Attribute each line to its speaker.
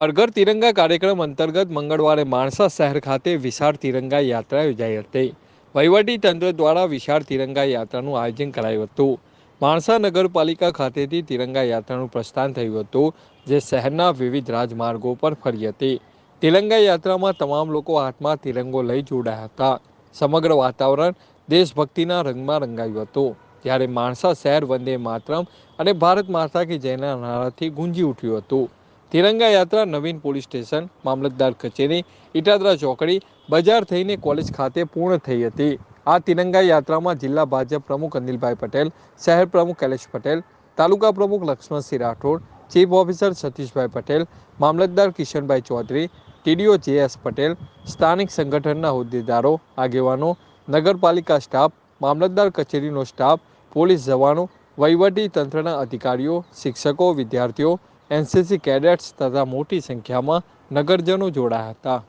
Speaker 1: હરઘર તિરંગા કાર્યક્રમ અંતર્ગત મંગળવારે માણસા શહેર ખાતે વિશાળ તિરંગા યાત્રા યોજાઈ હતી. વહીવટી તંત્ર દ્વારા વિશાળ તિરંગા યાત્રાનું આયોજન કરાયું હતું. માણસા નગરપાલિકા ખાતેથી તિરંગા યાત્રાનું પ્રસ્થાન થયું હતું, જે શહેરના વિવિધ રાજમાર્ગો પર ફરી હતી. તિરંગા યાત્રામાં તમામ લોકો હાથમાં તિરંગો લઈ જોડાયા હતા. સમગ્ર વાતાવરણ દેશભક્તિના રંગમાં રંગાયું હતું. જ્યારે માણસા શહેર વંદે માતરમ અને ભારત માતા કે જયના નારાથી ગુંજી ઉઠ્યું હતું. તિરંગા યાત્રા નવીન પોલીસ સ્ટેશન, મામલતદાર કચેરી, ઇટાદરા ચોકડી, બજાર થઈને કોલેજ ખાતે પૂર્ણ થઈ હતી. આ તિરંગા યાત્રામાં જિલ્લા ભાજપ પ્રમુખ અનિલભાઈ પટેલ, શહેર પ્રમુખ કૈલેશ પટેલ, તાલુકા પ્રમુખ Laxmansinh Rathod, chief officer Satishbhai Patel, mamlatdar Kishanbhai Chaudhary, TDO J S Patel, સ્થાનિક સંગઠનના હોદ્દેદારો, આગેવાનો, નગરપાલિકા સ્ટાફ, મામલતદાર કચેરીનો સ્ટાફ, પોલીસ જવાનો, વહીવટી તંત્રના અધિકારીઓ, શિક્ષકો, વિદ્યાર્થીઓ એનસીસી કેડેટ્સ તથા મોટી સંખ્યામાં નગરજનો જોડાયા હતા.